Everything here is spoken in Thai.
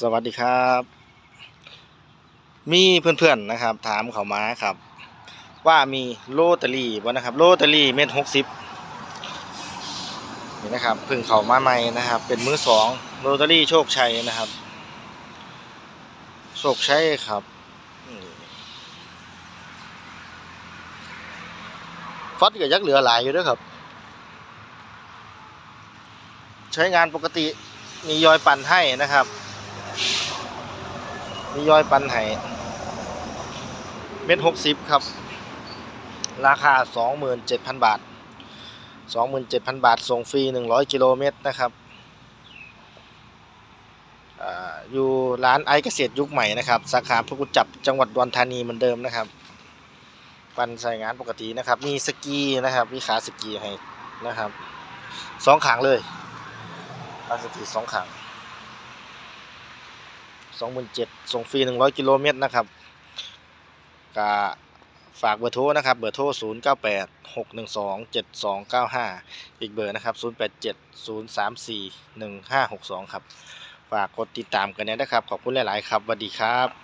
สวัสดีครับ มีเพื่อนๆนะครับ ถามเขามาครับ ว่ามีโรตารี่บ่นะครับ โรตารี่เม็ดหกสิบนี่นะครับเพิ่งเข้ามาใหม่นะครับ เป็นมือสองโรตารี่โชคชัยนะครับ โชคชัยครับฟัดกับยักษ์เหลือหลายอยู่ด้วยครับ ใช้งานปกติมียอยปั่นให้นะครับ มียอยปันไห้เม็ดหกสิบครับ ราคาสองหมื่นเจ็ดพันบาทสองหมื่นเจ็ดพันบาท ส่งฟรีหนึ่งร้อยกิโลเมตรนะครับอยู่ร้านไอเกษตรยุคใหม่นะครับ สาขาพระกุจับจังหวัดดอนธานีเหมือนเดิมนะครับ ปันใส่งานปกตินะครับ มีสกีนะครับ มีขาสกีให้นะครับสองขางเลยขาสกีสองขาง สองหมื่นเจ็ดส่งฟรีหนึ่งร้อยกิโลเมตรนะครับก็ฝากเบอร์โทรนะครับ เบอร์โทรศูนย์เก้าแปดหกหนึ่งสองเจ็ดสองเก้าห้าอีกเบอร์นะครับศูนย์แปดเจ็ดศูนย์สามสี่หนึ่งห้าหกสองครับ ฝากกดติดตามกันนะครับ ขอบคุณหลาย ๆ ครับสวัสดีครับ